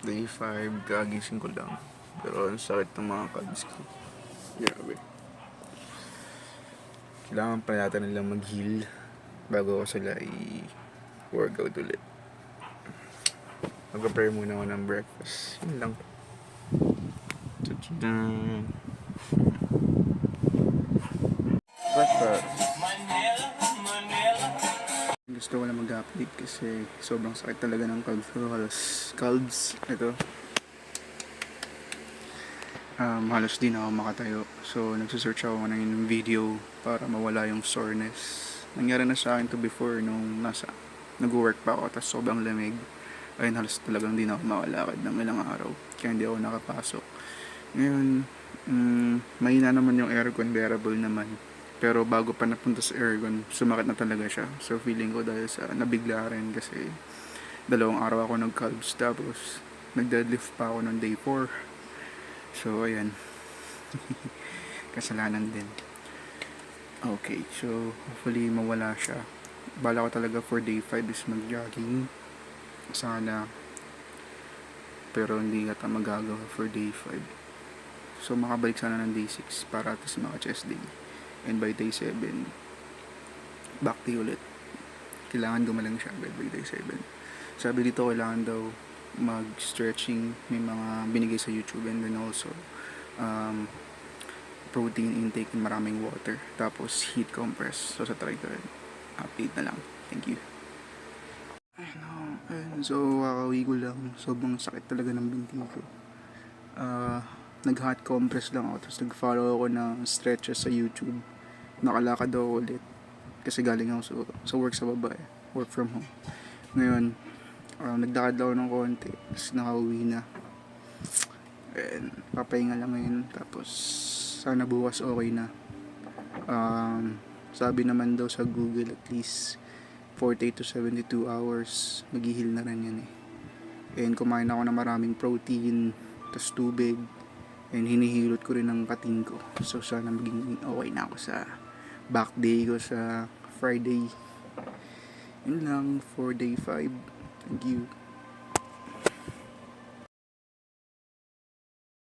Day 5, kagising ko lang. Pero ang sakit ng mga calves ko. Grabe. Kailangan pa yata nilang mag-heal bago ko sila i-workout ulit. Mag-prepare muna ako ng breakfast. Yun lang. Tadaan. Gusto ko na mag-update kasi sobrang sakit talaga ng calves calves. Ito. Um, halos di na ako makatayo. So, nagsisearch ako ng video para mawala yung soreness. Nangyari na sa akin to before nung nasa nag-work pa ako tapos sobrang lamig. Ayun, halos talagang di na ako makalakad ng ilang araw. Kaya hindi ako nakapasok. Ngayon, mm, mahina naman yung aircon, bearable naman. Pero bago pa napunta sa aircon, sumakit na talaga siya. So feeling ko dahil sa nabigla rin kasi dalawang araw ako nag-calves tapos nag-deadlift pa ako ng day 4. So ayan. Kasalanan din. Okay, so hopefully mawala siya. Bala ko talaga for day 5 is mag-jogging. Sana. Pero hindi yata magagawa for day 5. So makabalik sana ng day 6 para at least maka-chest day. And by day 7, back day ulit. Kailangan gumalang siya agad by day 7. Sabi dito, kailangan daw mag-stretching. May mga binigay sa YouTube and then also um, protein intake and maraming water. Tapos heat compress. So sa try ko rin. Update na lang. Thank you. Ano. So, kakauwi ko lang. Sobrang sakit talaga ng binti ko. Ah, nag-hot compress lang ako. Tapos nag-follow ako ng stretches sa YouTube. Nakalakad ako ulit. Kasi galing ako sa, sa work sa baba eh. Work from home. Ngayon, ah, nagdakad ako ng konti. Tapos nakauwi na. And, papahinga lang ngayon. Tapos, sana bukas okay na. Um, sabi naman daw sa Google at least 48 to 72 hours maghihil na rin yan eh. And kumain ako ng maraming protein, tas tubig, and hinihilot ko rin ng kating ko. So sana maging okay na ako sa back day ko sa Friday. Yun lang for day 5. Thank you.